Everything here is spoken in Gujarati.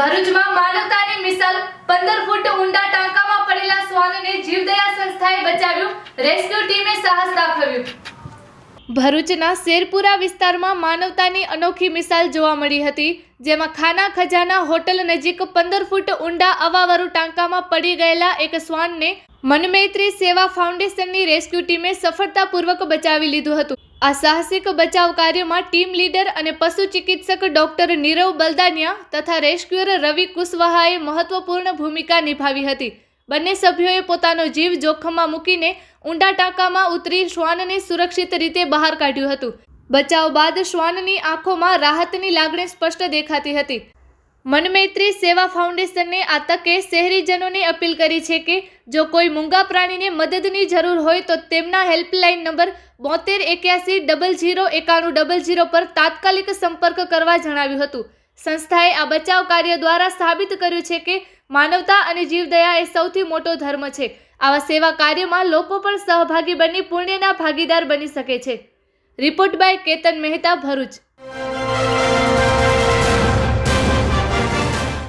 ભરૂચમાં માનવતાની મિસાલ 15 ફૂટ ઊંડા ટાંકામાં પડેલા શ્વાનને જીવદયા સંસ્થાએ બચાવ્યું. રેસ્ક્યુ ટીમે સાહસ દાખવ્યું. ભરૂચના શેરપુરા વિસ્તારમાં માનવતાની અનોખી મિસાલ જોવા મળી હતી, જેમાં ખાના ખજાના હોટલ નજીક પંદર ફૂટ ઊંડા અવાવરુ ટાંકામાં પડી ગયેલા એક શ્વાનને મનમૈત્રી સેવા ફાઉન્ડેશનની રેસ્ક્યુ ટીમે સફળતાપૂર્વક બચાવી લીધું હતું. આ સાહસિક બચાવ કાર્યમાં ટીમ લીડર અને પશુ ચિકિત્સક ડોક્ટર નીરવ બલદાનિયા તથા રેસ્ક્યુઅર રવિ કુશવાહાએ મહત્વપૂર્ણ ભૂમિકા નિભાવી હતી. બંને સભ્યોએ પોતાનો જીવ જોખમમાં મૂકીને ઊંડા ટાંકામાં ઉતરી શ્વાનને સુરક્ષિત રીતે બહાર કાઢ્યું હતું. બચાવ બાદ શ્વાનની આંખોમાં રાહતની લાગણી સ્પષ્ટ દેખાતી હતી. મનમૈત્રી સેવા ફાઉન્ડેશને આ તકે શહેરીજનોને અપીલ કરી છે કે જો કોઈ મૂંગા પ્રાણીને મદદની જરૂર હોય તો તેમના હેલ્પલાઇન નંબર બોતેર એક્યાસી ડબલ જીરો એકાણું ડબલ જીરો પર તાત્કાલિક સંપર્ક કરવા જણાવ્યું હતું. સંસ્થાએ આ બચાવ કાર્ય દ્વારા સાબિત કર્યું છે કે માનવતા અને જીવદયા એ સૌથી મોટો ધર્મ છે. આવા સેવા કાર્યમાં લોકો પણ સહભાગી બની પુણ્યના ભાગીદાર બની શકે છે. Report by Ketan Mehta Bharuch.